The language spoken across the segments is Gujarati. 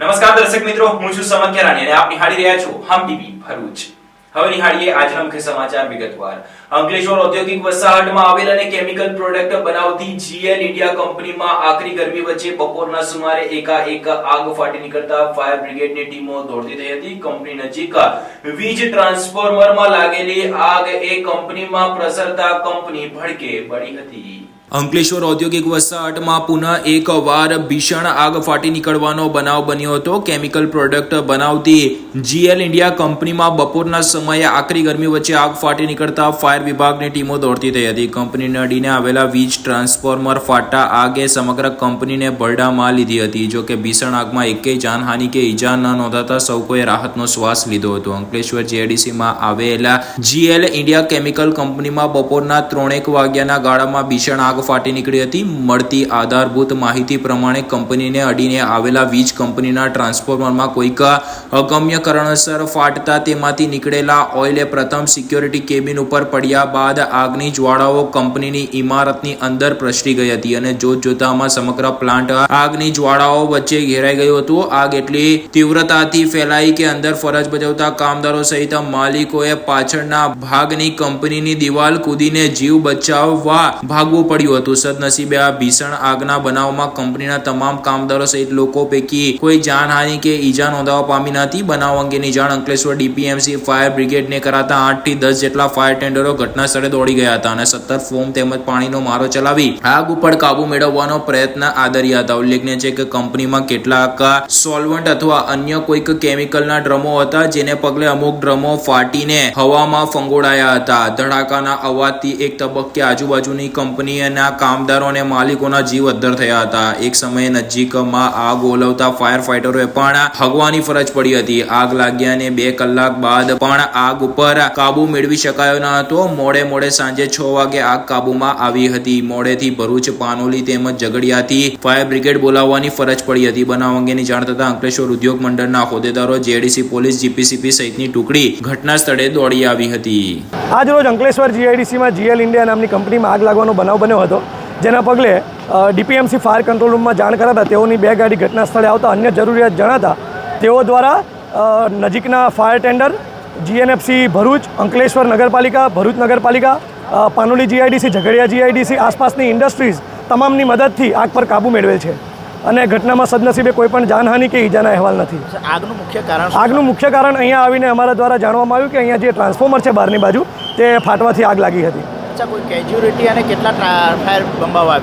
નમસ્કાર દર્શક મિત્રો, હું છું સમક કેરાણી અને આપ નિહાળી રહ્યા છો હમ ટીવી ભરૂચ. હવે નિહાળીએ આજના મુખ્ય સમાચાર વિગતવાર. અંકલેશ્વર ઔદ્યોગિક વસાહતમાં આવેલ અને કેમિકલ પ્રોડક્ટ બનાવતી જીએલ ઇન્ડિયા કંપનીમાં આકરી ગરમી વચ્ચે બપોરના સુમારે એકાએક આગ ફાટી નીકળતા ફાયર બ્રિગેડની ટીમો દોડતી થઈ હતી. કંપની નજીક વીજ ટ્રાન્સફોર્મરમાં લાગેલી આગ એ કંપનીમાં પ્રસરતા કંપની ભડકે પડી હતી. અંકલેશ્વર ઔદ્યોગિક વસાહતમાં પુનઃ એકવાર ભીષણ આગ ફાટી નીકળવાનો બનાવ બન્યો હતો. કેમિકલ પ્રોડક્ટ બનાવતી જીએલ ઇન્ડિયા કંપનીમાં બપોરના સમયે આકરી ગરમી વચ્ચે આગ ફાટી નીકળતા ફાયર વિભાગની ટીમો દોડતી થઈ હતી. કંપનીને અડીને આવેલા વીજ ટ્રાન્સફોર્મર ફાટા આગે સમગ્ર કંપનીને ભરડામાં લીધી હતી. જો કે ભીષણ આગમાં એકેય જાનહાનિ કે ઈજા ન નોંધાતા સૌ કોઈએ રાહતનો શ્વાસ લીધો હતો. અંકલેશ્વર જીએડીસીમાં આવેલા જીએલ ઇન્ડિયા કેમિકલ કંપનીમાં બપોરના ત્રણેક વાગ્યાના ગાળામાં ભીષણ આગ ફાટી નીકળી હતી. મળતી આધારભૂત માહિતી પ્રમાણે કંપનીને અડીને આવેલા વીજ કંપનીના ટ્રાન્સફોર્મરમાં કોઈક અગમ્ય કારણસર ફાટતા તેમાંથી નીકળેલા ઓઇલે પ્રથમ સિક્યોરિટી કેબિન ઉપર પડ્યા બાદ આગની જ્વાળાઓ કંપનીની ઇમારતની અંદર પ્રસરી ગઈ હતી અને જોતજોતામાં સમગ્ર પ્લાન્ટ આગની જ્વાળાઓ વચ્ચે ઘેરાઈ ગયું હતું. આગ એટલી તીવ્રતાથી ફેલાઈ કે અંદર ફરજ બજાવતા કામદારો સહિત માલિકોએ પાછળના ભાગની કંપનીની દિવાલ કૂદીને જીવ બચાવવા ભાગવું પડ્યું હતું. સદનસીબે આ ભીષણ આગના બનાવમાં કંપનીના તમામ કામદારો સહિત લોકો પૈકી કોઈ જાનહાનિ કે ઈજા નોંધાવા પામી નથી બનાવ અંગેની જાણ અંકલેશ્વર ડીપીએમસી ફાયર બ્રિગેડને કરાતા આઠથી દસ જેટલા ફાયર ટેન્ડરો ઘટના સ્થળે દોડી ગયા હતા અને સત્તર ફોમ તેમજ પાણીનો મારો ચલાવી આગ ઉપર કાબુ મેળવવાનો પ્રયત્ન આદર્યા હતા. ઉલ્લેખનીય છે કે કંપનીમાં કેટલાક સોલ્વન્ટ અથવા અન્ય કોઈક કેમિકલના ડ્રમો હતા જેને પગલે અમુક ડ્રમો ફાટીને હવામાં ફંગોળાયા હતા. ધડાકાના અવાજથી એક તબક્કે આજુબાજુની કંપનીના કામદારો અને માલિકોના જીવ અદ્ધર થયા હતા. એક સમયે નજીકમાં આગ ઓલવતા ફાયર ફાઈટરોએ પણ હગવાની ફરજ પડી હતી. આગ લાગ્યાને બે કલાક બાદ પણ આગ ઉપર કાબુ મેળવી શકાયો ન હતો. મોડે મોડે સાંજે છ વાગે આગ કાબુમાં આવી હતી. મોડેથી ભરૂચ, પાનોલી તેમજ ઝઘડિયાથી ફાયર બ્રિગેડ બોલાવવાની ફરજ પડી હતી. બનાવ અંગેની જાણ થતાં અંકલેશ્વર ઉદ્યોગ મંડળના હોદ્દેદારો, જેડીસી પોલીસ, જીપીસીપી સહિતની ટુકડી ઘટના સ્થળે દોડી આવી હતી. આજ રોજ અંકલેશ્વર જીઆઈડીસીમાં જીએલ ઇન્ડિયા નામની કંપનીમાં આગ લાગવાનો બનાવ બન્યો હતો. જેના પગલે ડીપીએમસી ફાયર કંટ્રોલ રૂમમાં જાણ કરાતા તેઓની બે ગાડી ઘટના સ્થળે આવતા અન્ય જરૂરિયાત જણાતા તેઓ દ્વારા નજીકના fire tender GNFC Bharuch Ankleshwar નગરપાલિકા ભરૂચ નગરપાલિકા પાનોલી જીઆઈડીસી ઝઘડિયા જીઆઈડીસી આસપાસની ઇન્ડસ્ટ્રીઝ તમામની મદદથી આગ પર કાબૂ મેળવેલ છે. અને ઘટનામાં સદનસીબે કોઈ પણ જાનહાનિ કે ઈજાના અહેવાલ નથી. આગનું મુખ્ય કારણ આગનું મુખ્ય કારણ અહીંયા આવીને અમારા દ્વારા જાણવામાં આવ્યું કે અહીંયા જે ટ્રાન્સફોર્મર છે બહારની બાજુ તે ફાટવાથી આગ લાગી હતી. અચ્છા કોઈ કેજ્યુરિટી અને કેટલા ફાયર બંબાવા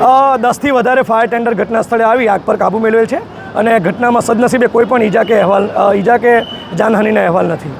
દસથી વધારે ફાયર ટેન્ડર ઘટના સ્થળે આવી, આગ પર કાબૂ મેળવેલ છે અને ઘટનામાં સદનસીબે કોઈ પણ ઈજા કે અહેવાલ ઈજા કે જાનહાનિના અહેવાલ નથી.